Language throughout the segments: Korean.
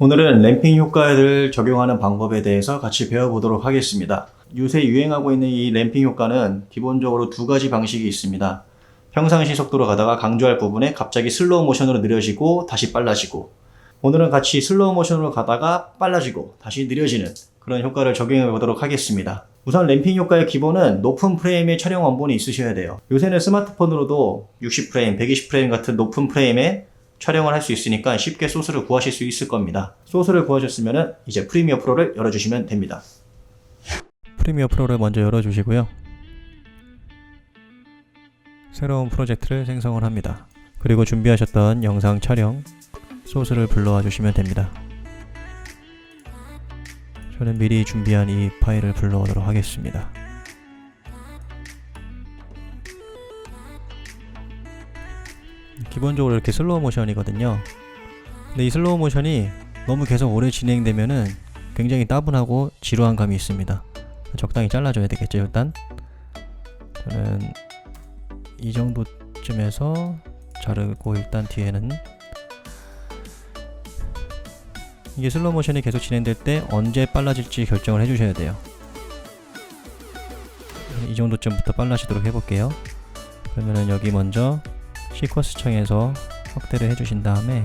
오늘은 램핑 효과를 적용하는 방법에 대해서 같이 배워보도록 하겠습니다. 요새 유행하고 있는 이 램핑 효과는 기본적으로 두 가지 방식이 있습니다. 평상시 속도로 가다가 강조할 부분에 갑자기 슬로우 모션으로 느려지고 다시 빨라지고 오늘은 같이 슬로우 모션으로 가다가 빨라지고 다시 느려지는 그런 효과를 적용해 보도록 하겠습니다. 우선 램핑 효과의 기본은 높은 프레임의 촬영 원본이 있으셔야 돼요. 요새는 스마트폰으로도 60프레임, 120프레임 같은 높은 프레임에 촬영을 할 수 있으니까 쉽게 소스를 구하실 수 있을 겁니다. 소스를 구하셨으면 이제 프리미어 프로를 열어주시면 됩니다. 프리미어 프로를 먼저 열어주시고요. 새로운 프로젝트를 생성을 합니다. 그리고 준비하셨던 영상 촬영 소스를 불러와 주시면 됩니다. 저는 미리 준비한 이 파일을 불러오도록 하겠습니다. 기본적으로 이렇게 슬로우 모션이거든요. 근데 이 슬로우 모션이 너무 계속 오래 진행되면은 굉장히 따분하고 지루한 감이 있습니다. 적당히 잘라줘야 되겠죠, 일단. 저는 이 정도쯤에서 자르고 일단 뒤에는 이게 슬로우 모션이 계속 진행될 때 언제 빨라질지 결정을 해주셔야 돼요. 이 정도쯤부터 빨라지도록 해볼게요. 그러면은 여기 먼저 시퀀스 창에서 확대를 해주신 다음에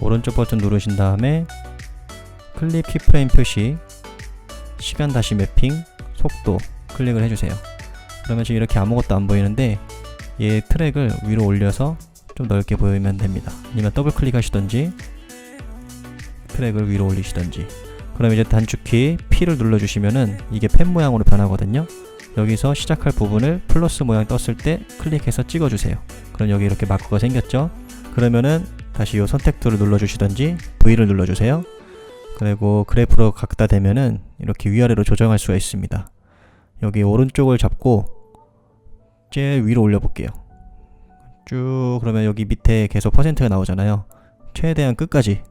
오른쪽 버튼 누르신 다음에 클립 키프레임 표시 시간 다시 매핑 속도 클릭을 해주세요. 그러면 지금 이렇게 아무것도 안 보이는데 얘 트랙을 위로 올려서 좀 넓게 보이면 됩니다. 아니면 더블 클릭하시던지 트랙을 위로 올리시던지 그럼 이제 단축키 P를 눌러주시면은 이게 펜 모양으로 변하거든요. 여기서 시작할 부분을 플러스 모양 떴을 때 클릭해서 찍어주세요. 그럼 여기 이렇게 마크가 생겼죠? 그러면은 다시 이 선택 툴을 눌러주시던지 V를 눌러주세요. 그리고 그래프로 갖다 대면은 이렇게 위아래로 조정할 수가 있습니다. 여기 오른쪽을 잡고 제일 위로 올려볼게요. 쭉 그러면 여기 밑에 계속 퍼센트가 나오잖아요. 최대한 끝까지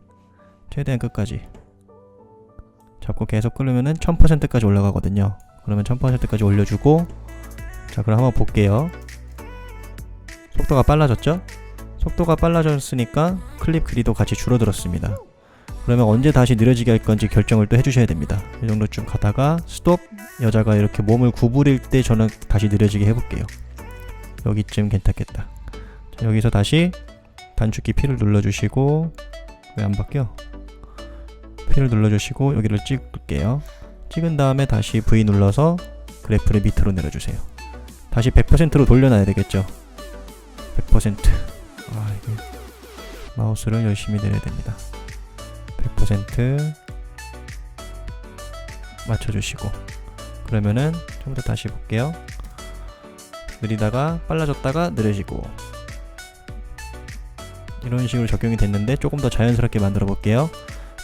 최대한 끝까지 잡고 계속 끌으면은 1000%까지 올라가거든요. 그러면 1000%까지 올려주고 자 그럼 한번 볼게요. 속도가 빨라졌죠? 속도가 빨라졌으니까 클립 길이도 같이 줄어들었습니다. 그러면 언제 다시 느려지게 할 건지 결정을 또 해주셔야 됩니다. 이 정도쯤 가다가 스톱 여자가 이렇게 몸을 구부릴 때 저는 다시 느려지게 해볼게요. 여기쯤 괜찮겠다. 자, 여기서 다시 단축키 P를 눌러주시고 왜 안 바뀌어? P를 눌러주시고 여기를 찍을게요. 찍은 다음에 다시 V 눌러서 그래프를 밑으로 내려주세요. 다시 100%로 돌려놔야 되겠죠. 100%. 아, 이게 마우스를 열심히 내려야 됩니다. 100% 맞춰주시고 그러면은 처음부터 다시 볼게요. 느리다가 빨라졌다가 느려지고 이런 식으로 적용이 됐는데 조금 더 자연스럽게 만들어 볼게요.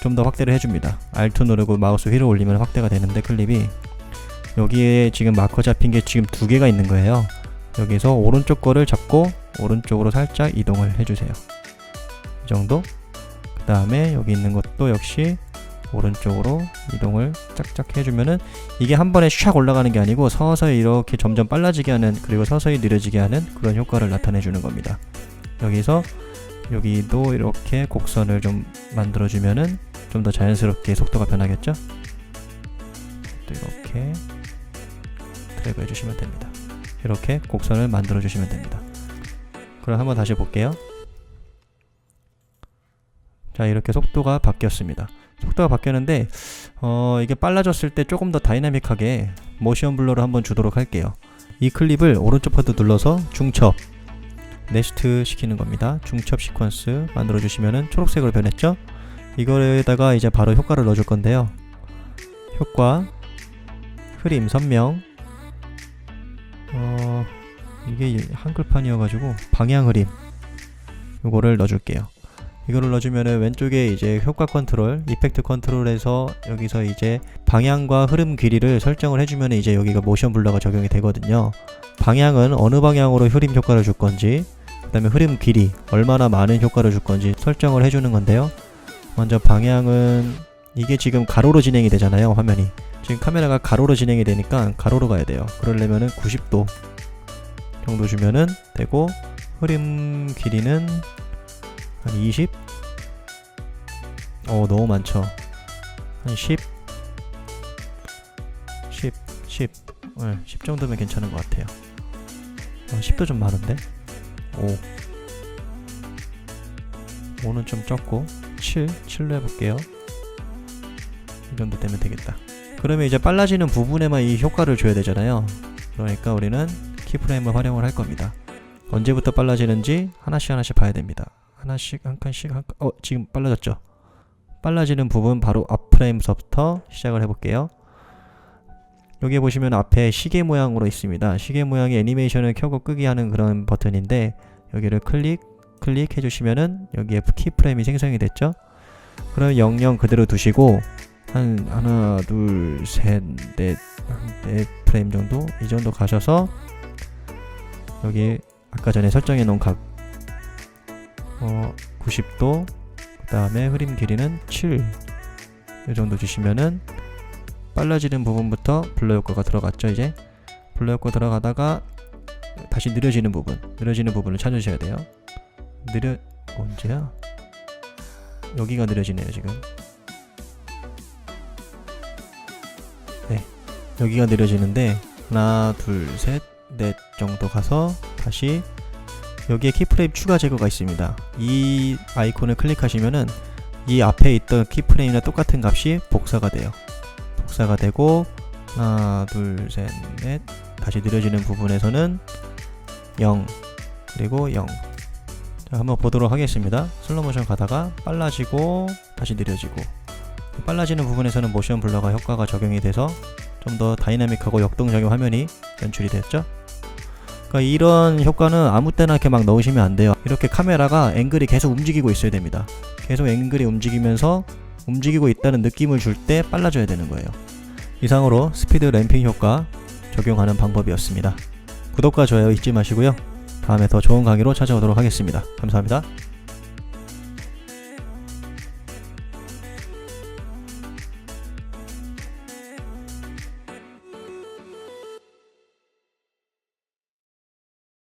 좀 더 확대를 해줍니다. R2 누르고 마우스 위로 올리면 확대가 되는데 클립이 여기에 지금 마커 잡힌 게 지금 두 개가 있는 거예요. 여기서 오른쪽 거를 잡고 오른쪽으로 살짝 이동을 해주세요. 이 정도. 그 다음에 여기 있는 것도 역시 오른쪽으로 이동을 짝짝 해주면은 이게 한 번에 샥 올라가는 게 아니고 서서히 이렇게 점점 빨라지게 하는 그리고 서서히 느려지게 하는 그런 효과를 나타내 주는 겁니다. 여기서 여기도 이렇게 곡선을 좀 만들어 주면은 좀 더 자연스럽게 속도가 변하겠죠? 또 이렇게 트랙을 해주시면 됩니다. 이렇게 곡선을 만들어 주시면 됩니다. 그럼 한번 다시 볼게요. 자 이렇게 속도가 바뀌었습니다. 속도가 바뀌었는데 어, 이게 빨라졌을 때 조금 더 다이나믹하게 모션 블러를 한번 주도록 할게요. 이 클립을 오른쪽 버튼 눌러서 중첩 네스트 시키는 겁니다. 중첩 시퀀스 만들어 주시면은 초록색으로 변했죠? 이거에다가 이제 바로 효과를 넣어줄 건데요. 효과 흐림 선명 어 이게 한글판이어가지고 방향 흐림 요거를 넣어줄게요. 이거를 넣어주면은 왼쪽에 이제 효과 컨트롤, 이펙트 컨트롤에서 여기서 이제 방향과 흐름 길이를 설정을 해주면 이제 여기가 모션 블러가 적용이 되거든요. 방향은 어느 방향으로 흐림 효과를 줄 건지, 그 다음에 흐름 길이 얼마나 많은 효과를 줄 건지 설정을 해주는 건데요. 먼저 방향은 이게 지금 가로로 진행이 되잖아요, 화면이. 지금 카메라가 가로로 진행이 되니까 가로로 가야 돼요. 그러려면은 90도 정도 주면은 되고, 흐름 길이는 한 20? 어 너무 많죠. 한 10, 10, 10, 네, 10 정도면 괜찮은 것 같아요. 어, 10도 좀 많은데? 5 5는 좀 적고 7, 7로 해볼게요. 이 정도 되면 되겠다. 그러면 이제 빨라지는 부분에만 이 효과를 줘야 되잖아요. 그러니까 우리는 키프레임을 활용을 할 겁니다. 언제부터 빨라지는지 하나씩 하나씩 봐야 됩니다. 하나씩 한 칸씩 한 칸, 어 지금 빨라졌죠? 빨라지는 부분 바로 앞 프레임서부터 시작을 해볼게요. 여기 보시면 앞에 시계 모양으로 있습니다. 시계 모양의 애니메이션을 켜고 끄기 하는 그런 버튼인데 여기를 클릭 클릭해 주시면은 여기에 키프레임이 생성이 됐죠? 그럼 00 그대로 두시고 한 하나 둘셋넷네 프레임 정도? 이 정도 가셔서 여기 아까 전에 설정해 놓은 각 어, 90도 그 다음에 흐림 길이는 7 이 정도 주시면은 빨라지는 부분부터 블러 효과가 들어갔죠 이제? 블러 효과 들어가다가 다시 느려지는 부분 느려지는 부분을 찾으셔야 돼요 느려 언제야? 여기가 느려지네요 지금. 네 여기가 느려지는데 하나 둘 셋 넷 정도 가서 다시 여기에 키프레임 추가 제거가 있습니다. 이 아이콘을 클릭하시면은 이 앞에 있던 키프레임이나 똑같은 값이 복사가 돼요. 복사가 되고 하나 둘 셋 넷 다시 느려지는 부분에서는 0 그리고 0 자, 한번 보도록 하겠습니다. 슬로모션 가다가 빨라지고 다시 느려지고. 빨라지는 부분에서는 모션 블러가 효과가 적용이 돼서 좀 더 다이나믹하고 역동적인 화면이 연출이 됐죠? 그러니까 이런 효과는 아무 때나 이렇게 막 넣으시면 안 돼요. 이렇게 카메라가 앵글이 계속 움직이고 있어야 됩니다. 계속 앵글이 움직이면서 움직이고 있다는 느낌을 줄 때 빨라져야 되는 거예요. 이상으로 스피드 램핑 효과 적용하는 방법이었습니다. 구독과 좋아요 잊지 마시고요 다음에 더 좋은 강의로 찾아오도록 하겠습니다. 감사합니다